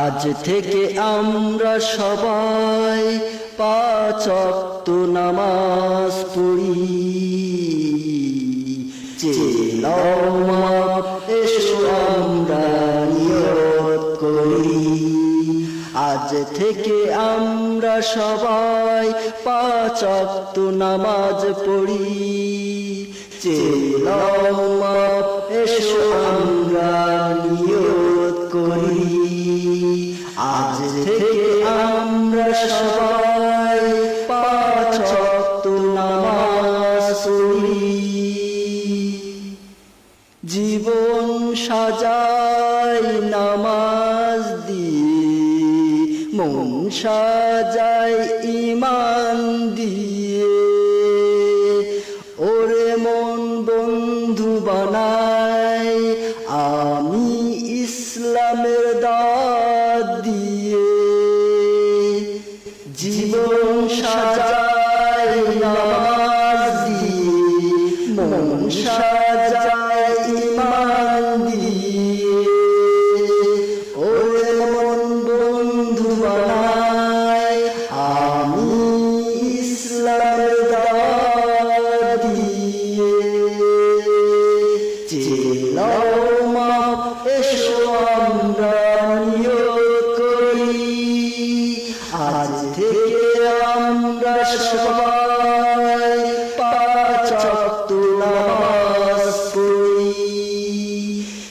আজ থেকে আমরা সবাই পাঁচ অক্ত নামাজ পড়ি। এসো আমরা নিয়ত করি। আজ থেকে আমরা সবাই পাঁচ অক্ত নামাজ পড়ি। চেলামা এসো ওয়াক্ত নামাজ জীবন সাজাই নামাজ দিয়ে মন সাজাই ইমান দিয়ে। ওরে মন বন্ধু বানাই, আমি ইসলামের দাদ দিয়ে। জীবন সাজাই ওরে মন বন্ধু বানাই আমি ইসলামের দাওয়াত দিয়ে চেলাও মা, এসো আমরা নিয়ত করি। আজ থেকে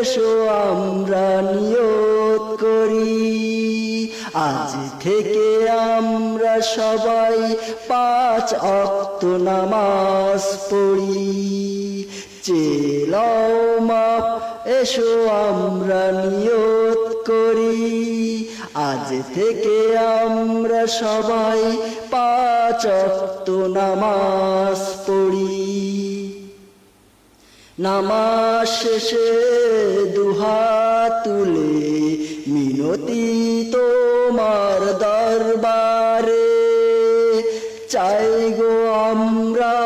এসো, আমরা নিয়ত করি। আজ থেকে আমরা সবাই পাঁচ অক্ত নামাজ পড়ি। চেলাও মাপ, এসো, আমরা নিয়ত করি। আজ থেকে আমরা সবাই পাঁচ অক্ত নামাজ পড়ি। নামাজ শেষে দুহাত তুলে মিনতি তোমার দরবারে। চাই গো আমরা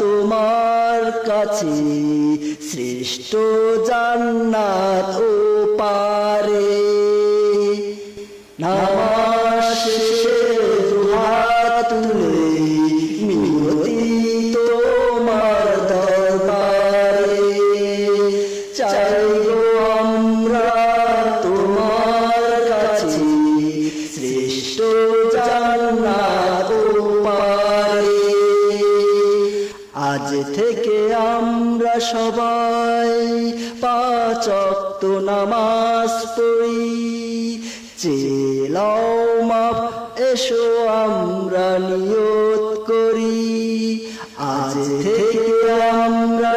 তোমার কাছে শ্রেষ্ঠ জান্নাত ও পারে। নামাজ শেষে দুহাত তুলে আজ থেকে আমরা সবাই পাঁচ অক্ত নামাজ পড়ি। চেলাও মাপ এসো, আমরা নিয়ত করি। আজ থেকে আমরা